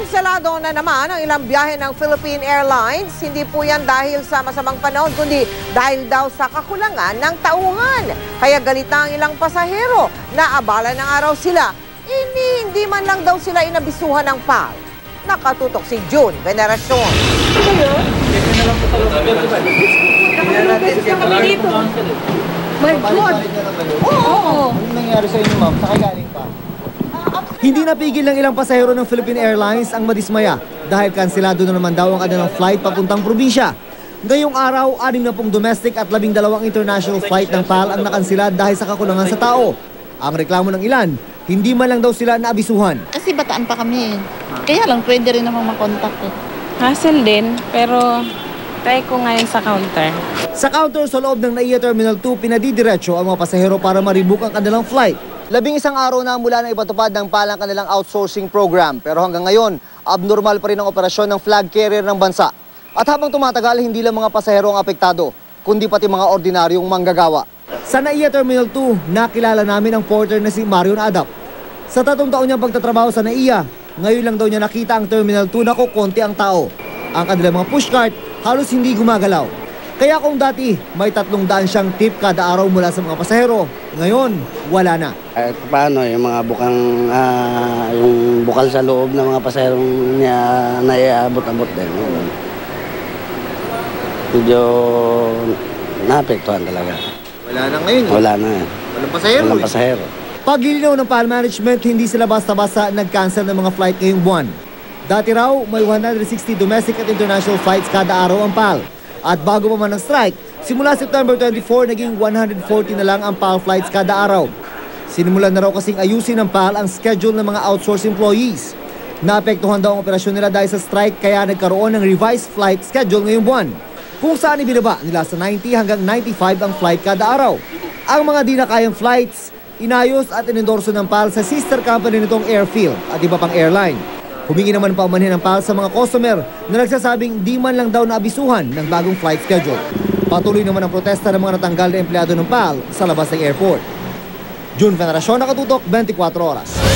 Kanselado na naman ang ilang biyahe ng Philippine Airlines. Hindi po yan dahil sa masamang panahon, kundi dahil daw sa kakulangan ng tauhan. Kaya galita ang ilang pasahero na abala ng araw sila. Hindi, hindi man lang daw sila inabisuhan ng PAL. Nakatutok si June Veneracion. My God! Oo! Anong nangyari sa inyo, ma'am? Saan kayo galing pa? Hindi napigil ng ilang pasahero ng Philippine Airlines ang madismaya dahil kansilado na naman daw ang kanilang flight papuntang probinsya. Ngayong araw, anim na pong domestic at labing dalawang international flight ng PAL ang nakansila dahil sa kakulangan sa tao. Ang reklamo ng ilan, hindi man lang daw sila naabisuhan. Kasi bataan pa kami eh. Kaya lang pwede rin namang makontak eh. Hassle din, pero try ko ngayon sa counter. Sa counter sa loob ng NAIA Terminal 2, pinadidiretso ang mga pasahero para maribook ang kanilang flight. Labing isang araw na mula na ipatupad ng PAL ang kanilang outsourcing program. Pero hanggang ngayon, abnormal pa rin ang operasyon ng flag carrier ng bansa. At habang tumatagal, hindi lang mga pasahero ang apektado, kundi pati mga ordinaryong manggagawa. Sa NAIA Terminal 2, nakilala namin ang porter na si Marion Adap. Sa tatong taon niyang pagtatrabaho sa NAIA, ngayon lang daw niya nakita ang Terminal 2 na kukonti ang tao. Ang kanilang mga pushcart halos hindi gumagalaw. Kaya kung dati may tatlong daan siyang tip kada araw mula sa mga pasahero, ngayon wala na. Kahit paano, yung mga bukang, ah, yung bukal sa loob ng mga paserong niya naiabot-abot din. Medyo naapektuhan talaga. Wala na ngayon. Wala na eh. Walang pasahero. Walang pasahero. Paglilinaw ng PAL management, hindi sila basta-basta nag-cancel ng mga flight ngayong buwan. Dati raw, may 160 domestic at international flights kada araw ang PAL. At bago pa man ang strike, simula September 24, naging 140 na lang ang PAL flights kada araw. Sinimulan na raw kasing ayusin ng PAL ang schedule ng mga outsource employees. Naapektuhan daw ang operasyon nila dahil sa strike kaya nagkaroon ng revised flight schedule ngayong buwan. Kung saan ibinaba nila sa 90 hanggang 95 ang flight kada araw. Ang mga di na flights, inayos at inendorso ng PAL sa sister company nitong Airfield at iba pang airline. Humingi naman pa umanhin ng PAL sa mga customer na nagsasabing di man lang daw naabisuhan ng bagong flight schedule. Patuloy naman ang protesta ng mga natanggal na empleyado ng PAL sa labas ng airport. June Veneracion, Nakatutok, 24 Oras.